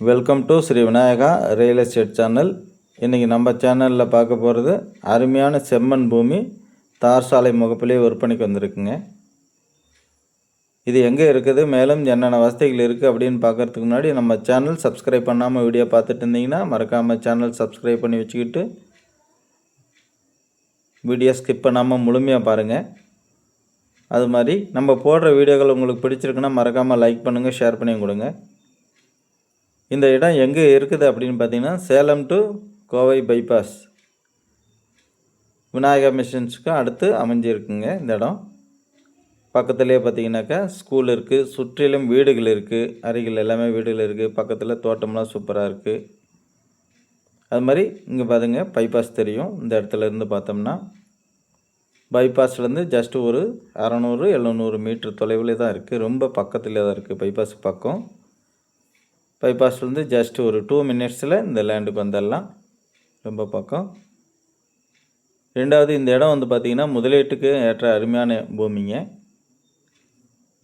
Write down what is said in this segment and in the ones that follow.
Welcome to Shri Vinayaka real estate channel இன்றைக்கி நம்ம சேனலில் பார்க்க போகிறது அருமையான செம்மண் பூமி தார் சாலை முகப்பிலே விற்பனைக்கு வந்திருக்குங்க. இது எங்கே இருக்குது? மேலும் என்னென்ன வசதிகள் இருக்குது அப்படின்னு பார்க்குறதுக்கு முன்னாடி நம்ம சேனல் சப்ஸ்கிரைப் பண்ணாமல் வீடியோ பார்த்துட்டு இருந்தீங்கன்னா மறக்காமல் சேனல் சப்ஸ்கிரைப் பண்ணி வச்சுக்கிட்டு வீடியோ ஸ்கிப் பண்ணாமல் முழுமையாக பாருங்கள் அது மாதிரி நம்ம போடுற வீடியோக்கள் உங்களுக்கு பிடிச்சிருக்குன்னா மறக்காமல் லைக் பண்ணுங்கள் ஷேர் பண்ணி கொடுங்க. இந்த இடம் எங்கே இருக்குது அப்படின்னு பார்த்தீங்கன்னா சேலம் டு கோவை பைபாஸ் விநாயகா மிஷின்ஸுக்கும் அடுத்து அமைஞ்சிருக்குங்க இந்த இடம். பக்கத்துலேயே பார்த்தீங்கன்னாக்கா ஸ்கூல் இருக்குது சுற்றிலும் வீடுகள் இருக்குது அருகில் எல்லாமே வீடுகள் இருக்குது பக்கத்தில் தோட்டம்லாம் சூப்பராக இருக்குது அது மாதிரி இங்கே பாருங்க பைபாஸ் தெரியும். இந்த இடத்துல இருந்து பார்த்தோம்னா பைபாஸ்லேருந்து ஜஸ்ட்டு ஒரு அறநூறு எழுநூறு மீட்டர் தொலைவில் தான் இருக்குது ரொம்ப பக்கத்தில் தான் இருக்குது பைபாஸ் பக்கம். பைபாஸ்லேருந்து ஜஸ்ட் ஒரு டூ மினிட்ஸில் இந்த லேண்டுக்கு வந்துடலாம். ரொம்ப பக்கம். ரெண்டாவது இந்த இடம் வந்து பார்த்திங்கன்னா முதலீட்டுக்கு ஏற்ற அருமையான பூமிங்க.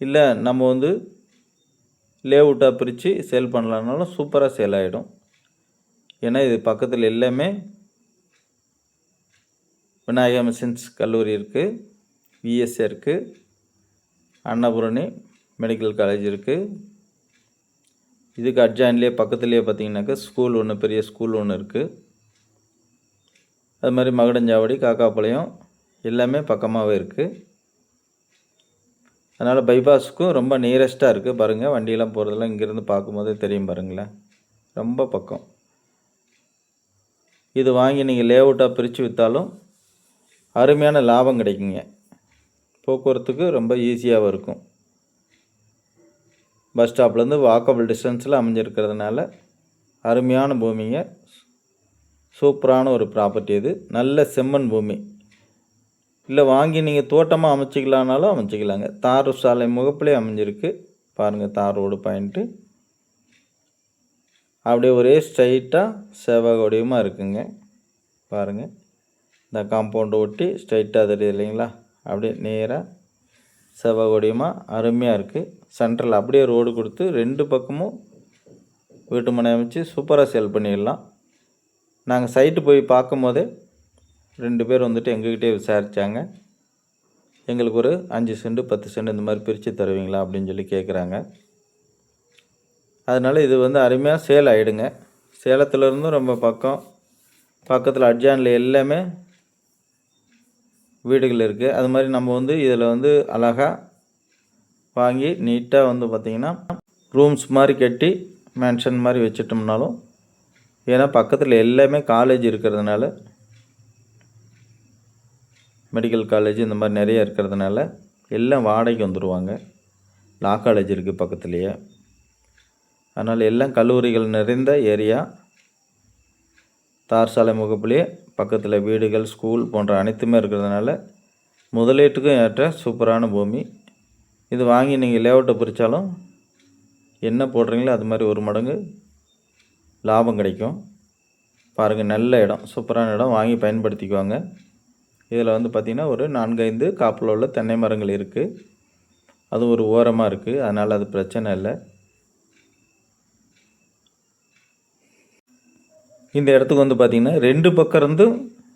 இல்லை நம்ம வந்து லேஅவுட்டாக பிரித்து சேல் பண்ணலான்னாலும் சூப்பராக சேல் ஆகிடும் ஏன்னா இது பக்கத்தில் எல்லாமே விநாயகா மிஷின்ஸ் கல்லூரி இருக்குது விஎஸ்ஏ இருக்குது அன்னபூரணி மெடிக்கல் காலேஜ் இருக்குது இதுக்கு அட்ஜாயின்லேயே பக்கத்துலேயே பார்த்தீங்கன்னாக்கா ஸ்கூல் ஒன்று பெரிய ஸ்கூல் ஒன்று இருக்குது அது மாதிரி மகுடஞ்சாவடி காக்காப்பாளையம் எல்லாமே பக்கமாகவே இருக்குது அதனால் பைபாஸுக்கும் ரொம்ப நியரஸ்ட்டாக இருக்குது பாருங்கள் வண்டியெல்லாம் போகிறதெல்லாம் இங்கேருந்து பார்க்கும்போதே தெரியும் பாருங்களேன். ரொம்ப பக்கம். இது வாங்கி நீங்கள் லேஅவுட்டாக பிரித்து விற்றாலும் அருமையான லாபம் கிடைக்குங்க. போக்குவரத்துக்கு ரொம்ப ஈஸியாகவும் இருக்கும். பஸ் ஸ்டாப்லேருந்து வாக்கபிள் டிஸ்டன்ஸில் அமைஞ்சிருக்கிறதுனால அருமையான பூமிங்க. சூப்பரான ஒரு ப்ராப்பர்ட்டி இது. நல்ல செம்மண் பூமி. இல்லை வாங்கி நீங்கள் தோட்டமாக அமைச்சிக்கலானாலும் அமைச்சிக்கலாங்க. தார் சாலை முகப்பிலே அமைஞ்சிருக்கு. பாருங்கள் தார் ரோடு பாயிண்ட்டு அப்படியே ஒரே ஸ்ட்ரைட்டாக சேவகோடியமாக இருக்குங்க. பாருங்கள் இந்த காம்பவுண்டு ஒட்டி ஸ்ட்ரைட்டாக தெரியுது இல்லைங்களா? அப்படியே நேராக செவ்வகொடியமாக அருமையாக இருக்குது சென்ட்ரல் அப்படியே ரோடு கொடுத்து ரெண்டு பக்கமும் வீட்டு மனை அமைச்சு சூப்பராக சேல் பண்ணிடலாம். நாங்கள் சைட்டு போய் பார்க்கும் போதே ரெண்டு பேர் வந்துட்டு எங்ககிட்டே விசாரித்தாங்க எங்களுக்கு ஒரு அஞ்சு சென்ட் பத்து சென்ட் இந்த மாதிரி பிரித்து தருவீங்களா அப்படின்னு சொல்லி கேட்குறாங்க அதனால் இது வந்து அருமையாக சேல் ஆகிடுங்க சேலத்துலேருந்தும் ரொம்ப பக்கம் பக்கத்தில் அட்ஜானில் எல்லாமே வீடுகள் இருக்குது அது மாதிரி நம்ம வந்து இதில் வந்து அழகாக வாங்கி நீட்டாக வந்து பார்த்திங்கன்னா ரூம்ஸ் மாதிரி கட்டி மேன்ஷன் மாதிரி வச்சுட்டோம்னாலும் ஏன்னா பக்கத்தில் எல்லாமே காலேஜ் இருக்கிறதுனால மெடிக்கல் காலேஜ் இந்த மாதிரி நிறைய இருக்கிறதுனால எல்லாம் வாடகைக்கு வந்துடுவாங்க லா காலேஜ் இருக்குது பக்கத்துலேயே. அதனால் எல்லாம் கல்லூரிகள் நிறைந்த ஏரியா தார் சாலை முகப்புலேயே பக்கத்தில் வீடுகள் ஸ்கூல் போன்ற அனைத்துமே இருக்கிறதுனால முதலீட்டுக்கும் ஏற்ற சூப்பரான பூமி. இது வாங்கி நீங்கள் லேஅவுட்டை பிரித்தாலும் என்ன போடுறீங்களோ அது மாதிரி ஒரு மடங்கு லாபம் கிடைக்கும். பாருங்கள் நல்ல இடம் சூப்பரான இடம் வாங்கி பயன்படுத்திக்குவாங்க. இதில் வந்து பார்த்திங்கன்னா ஒரு நான்கைந்து காப்பில் உள்ள தென்னை மரங்கள் இருக்குது அது ஒரு ஓரமாக இருக்குது அதனால் அது பிரச்சனை இல்லை. இந்த இடத்துக்கு வந்து பார்த்திங்கன்னா ரெண்டு பக்கம் இருந்து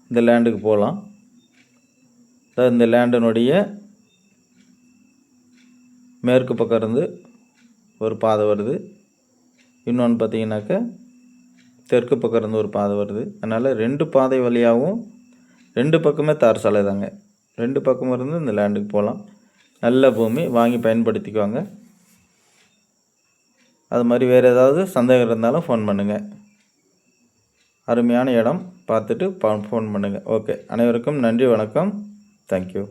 இந்த லேண்டுக்கு போகலாம். அதாவது இந்த லேண்டினுடைய மேற்கு பக்கம் இருந்து ஒரு பாதை வருது. இன்னொன்று பார்த்தீங்கன்னாக்கா தெற்கு பக்கம் இருந்து ஒரு பாதை வருது. அதனால் ரெண்டு பாதை வழியாகவும் ரெண்டு பக்கமே தார் சாலை தாங்க. ரெண்டு பக்கமும் இருந்து இந்த லேண்டுக்கு போகலாம். நல்ல பூமி வாங்கி பயன்படுத்திக்குவாங்க. அது மாதிரி வேறு ஏதாவது சந்தேகம் இருந்தாலும் ஃபோன் பண்ணுங்கள் அருமையான இடம் பார்த்துட்டு ஃபோன் பண்ணுங்கள் ஓகே அனைவருக்கும் நன்றி வணக்கம். தேங்க்யூ